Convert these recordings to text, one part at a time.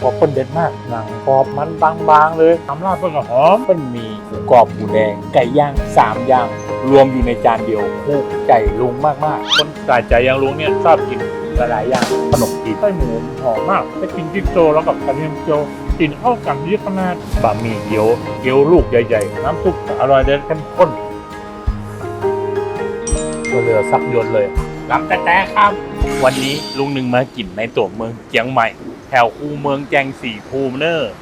กรอบเปิ้ลเด็ดมากหนังกรอบมันบางๆเลยน้ำราดเปิ้ลก็หอมเปิ้ลมีหมูกรอบหมูแดงไก่ย่างสามอย่าง รวมอยู่ในจานเดียวคู่ใจลุงมากๆ คนสายใจอยังลุงเนี่ยชอบกินหลายๆอย่างขนมจีนไส้หมูหอมมากไปกินจิ๊กโจแล้วกับกระเทียมโจกินเข้ากันที่ขนาดบะหมี่เกี๊ยวเกี๊ยวลูกใหญ่ๆ น้ำซุปอร่อยเด็ดเข้มข้นก็เหลือสักหยดเลยลำแต่แต่ครับ วันนี้ลุงหนึ่งมากินในตัวเมืองเจียงใหม่ แถวคูเมืองแจงสี่ภูมิเนอร์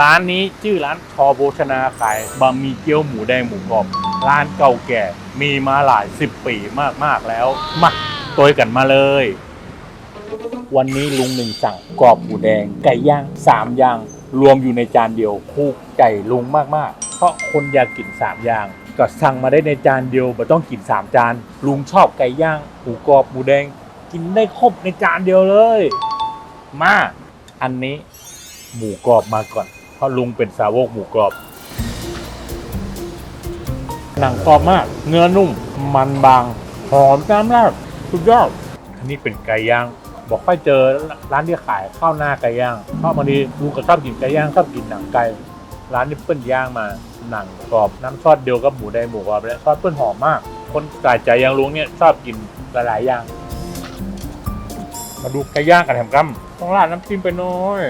ร้านนี้ชื่อร้านชอโภชนาขายบะหมี่เกี๊ยวหมูแดงหมูกรอบ ร้านเก่าแก่มีมาหลายสิบปีมากๆแล้ว มาตัวกันมาเลย วันนี้ลุงหนึ่งสั่งกรอบหมูแดง ไก่ย่างสามอย่าง รวมอยู่ในจานเดียวคู่ใจลุงมากๆ เพราะคนอยากกินสามอย่างก็สั่งมาได้ในจานเดียวไม่ต้องกินสามจาน ลุงชอบไก่ย่างหมูกรอบหมูแดง กินได้ครบในจานเดียวเลย มา อันนี้หมูกรอบมาก่อน เพราะลุงเป็นสาวกหมูกรอบ หนังกรอบมาก เนื้อนุ่ม มันบาง หอมน้ำราดสุดยอด อันนี้เป็นไก่ย่าง บอกค่อยเจอร้านที่ขายข้าวหน้าไก่ย่างเพราะบางทีลุงก็ชอบกินไก่ย่างชอบกินหนังไก่ ร้านนี้เปิ้ลย่างมาหนังกรอบน้ำซอสเดียวกับหมูแดงหมูกรอบและซอสเปิ้ลหอมมาก คนสายใจยังลุงเนี่ยชอบกินหลายๆอย่าง มาดูไก่ย่างกันแถมกัม ต้องราดน้ำจิ้มไปน้อย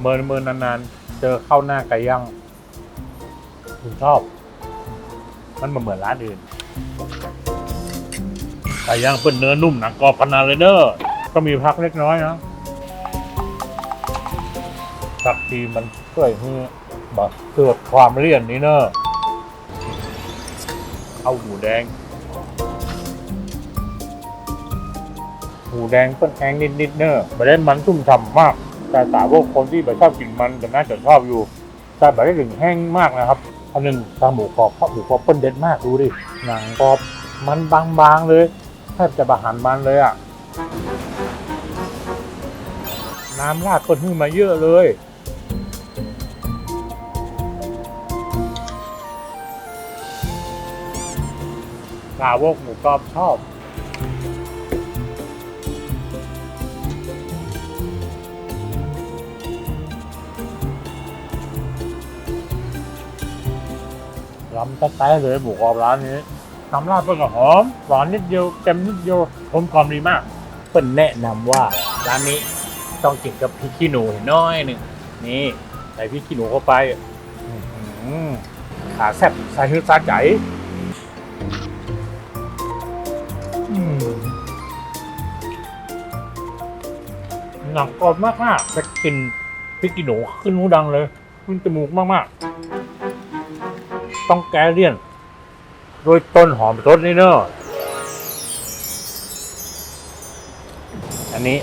เมินเมินนานๆ เจอข้าวหน้าไก่ย่างผมชอบ มันมาเหมือนร้านอื่นไก่ย่างเปิ้ลเนื้อนุ่มหนังกรอบพนาเลยเนอะก็มีพักเล็กน้อยนะผักทีมันช่วยให้แบบเกิดความเลี่ยนนี่เนอะเอาหมูแดง หมูแดงเปิ้ลแห้งนิดๆเนอะไม่ได้มันชุ่มฉ่ำมาก แต่สาวกคนที่ไม่ชอบกินมันแต่น่าจะชอบอยู่ แต่ไม่ได้ถึงแห้งมากนะครับอันหนึ่งตาหมูกรอบเพราะหมูกรอบเปิ้ลเด็ดมากดูดิหนังกรอบมันบางๆเลยแทบจะบะหันมันเลยอะน้ำราดคนขึ้นมาเยอะเลยสาวกหมูกรอบชอบำตะไคร้เลยหมูกรอบร้านนี้น้ำราดเปิ้ลก็หอมหวานนิดเดียวเค็มนิดเดียวกลมกล่อมดีมาก เปิ้ลแนะนำว่าร้านนี้ต้องกินกับพริกขี้หนูน้อยหนึ่งนี่ใส่พริกขี้หนูเข้าไปอื้อหือขาแซ่บใส่ฮือซาใจอืมหนังกรอบมากมากๆจะกินพริกขี้หนูขึ้นหูดังเลยขึ้นจมูกมากๆ ต้องแก้เลี่ยน โดยต้นหอมสดนี่เนอะอันนี้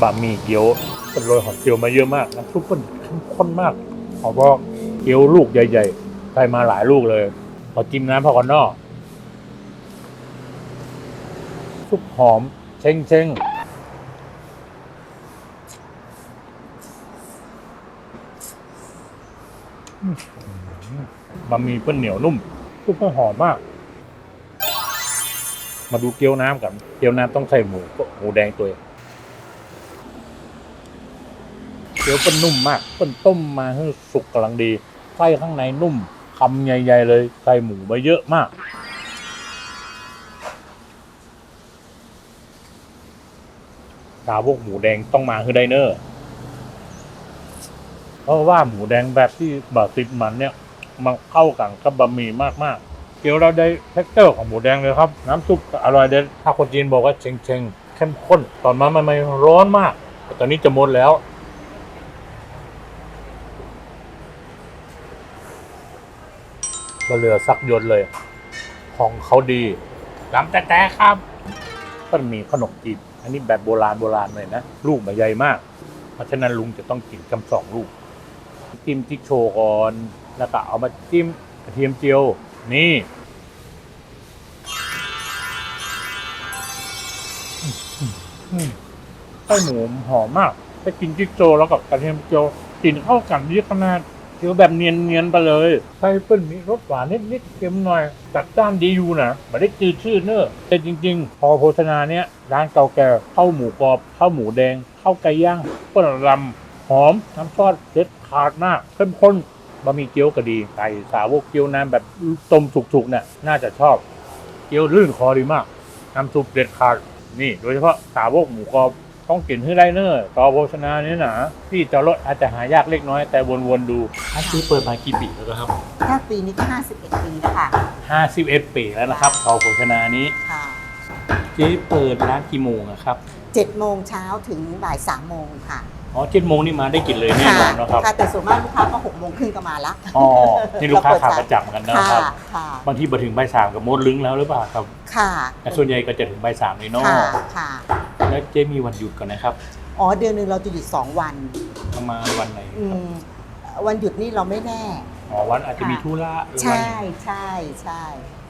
บะหมี่เกี๊ยวเป็นโรยหอมเจียวมาเยอะมากน้ำซุปมันเข้มข้นมากขอบอกเกี๊ยวลูกใหญ่ๆใส่มาหลายลูกเลยพอจิ้มน้ำพอก่อนนอกซุปหอมเช้งเชงอืม บะหมี่เปิ้ลเหนียวนุ่มซุปก็หอมมาก มาดูเกี๊ยวน้ำกัน เกี๊ยวน้ำต้องใส่หมูหมูแดงตัวเกี๊ยวเปิ้ลนุ่มมากเปิ้ลต้มมาให้สุกกำลังดีไส้ข้างในนุ่มคำใหญ่ ๆ เลยใส่หมูมาเยอะมากสาวกหมูแดงต้องมาคือไดเนอร์ เพราะว่าหมูแดงแบบที่บะติดมันเนี่ยมันเข้ากันกับบะหมี่มากๆ เกี๊ยวเราได้เท็กเจอร์ของหมูแดงเลยครับ น้ำซุปอร่อยเด็ดถ้าคนจีนบอกว่าเชงเชงเข้มข้น ตอนมันไม่ร้อนมาก แต่ตอนนี้จะหมดแล้วก็เหลือสักยดเลย ของเขาดีลำแต่แต่ครับก็มีขนมจีน อันนี้แบบโบราณโบราณเลยนะ ลูกมันใหญ่มาก เพราะฉะนั้นลุงจะต้องกินกำสองลูก จิ้มที่โชก่อน แล้วก็เอามาจิ้มกระเทียมเจียว นี่ไส้หมูหอมมากไปกินจิ๊กโจแล้วกับกระเทียมเจียวกินเข้ากันเยอะขนาดเจียวแบบเนียนๆไปเลยไส้เปิ้ลมีรสหวานนิดๆเค็มหน่อยจัดจ้านดีอยู่นะไม่ได้จืดชืดเนอะแต่จริง ๆ พอโภชนาเนี้ยร้านเก่าแก่ข้าวหมูกรอบข้าวหมูแดงข้าวข้าไก่ย่างเปิ้ลรำ หอมน้ำซอสเด็ดขาดมากเข้มข้นบะหมี่เกี๊ยวก็ดีไก่สาวกเกี๊ยวน้ำแบบต้มสุกๆเนี่ยน่าจะชอบ เกี๊ยวลื่นคอดีมากน้ำซุปเด็ดขาดนี่ โดยเฉพาะสาวกหมูกรอบต้องกินให้ได้เนอร์ต่อโภชนานี่นะที่จอดรถอาจจะหายากเล็กน้อยแต่วนๆดูร้านนี้เปิดมากี่ปีแล้วครับถ้าปีนี้ก็51 ปีแล้วค่ะ51 ปีแล้วนะครับต่อโภชนานี้ค่ะเจ๊เปิดร้านกี่โมงอะครับ7โมงเช้าถึงบ่าย3โมงค่ะ อ๋อเจ็ดโมงนี่มาได้กินเลยแน่นอนนะครับค่ะแต่ส่วนมากลูกค้าก็6โมงครึ่งก็มาละอ๋อนี่ลูกค้าขาเปิปดระจำกันนะค่ะครับค่ะบางทีมาถึงบ่ายสามกับโมดลึงแล้วหรือเปล่าครับ ค่ะ แต่ส่วนใหญ่ก็จะถึงบ่ายสามเลยเนาะค่ะค่ะ แล้วเจ๊มีวันหยุดก่อนนะครับ อ๋อเดือนหนึ่งเราจะหยุด2วัน ประมาณวันไหนอืมวันหยุดนี่เราไม่แน่ อ๋อวันอาจจะมีธุระหรือวันใช่ใช่ใช่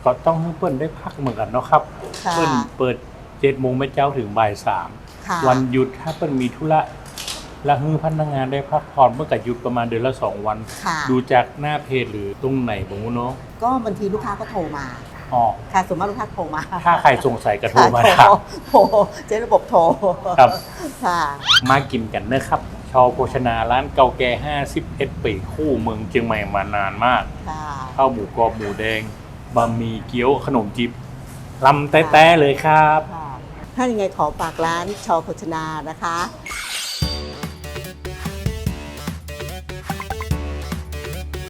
ก็ต้องให้เปิ้ลได้พักเหมือนกันเนาะครับค่ะเปิ้ลเปิดเจ็ดโมงไม่เจ้าถึงบ่ายสามค่ะวันหยุดถ้าเปิ้ลมีธุระ และฮือพนักงานได้พักผ่อนเมื่อกับหยุดประมาณเดือนละสองวัน ค่ะ ดูจากหน้าเพจหรือตรงไหนผมเนาะก็บางทีลูกค้าก็โทรมา อ๋อค่ะส่วนมากลูกค้าโทรมาถ้าใครสงสัยก็โทรมาค่ะถาม โทรเจ๊ระบบโทรครับ ค่ะ มากินกันนะครับชอโภชนาร้านเก่าแก่ 51 ปีคู่เมืองเชียงใหม่มานานมาก ค่ะ ข้าวหมูกรอบหมูแดง บะหมี่เกี๊ยวขนมจิบลำแต้ๆเลยครับ ค่ะ ถ้ายังไงขอฝากร้านชอโภชนานะคะ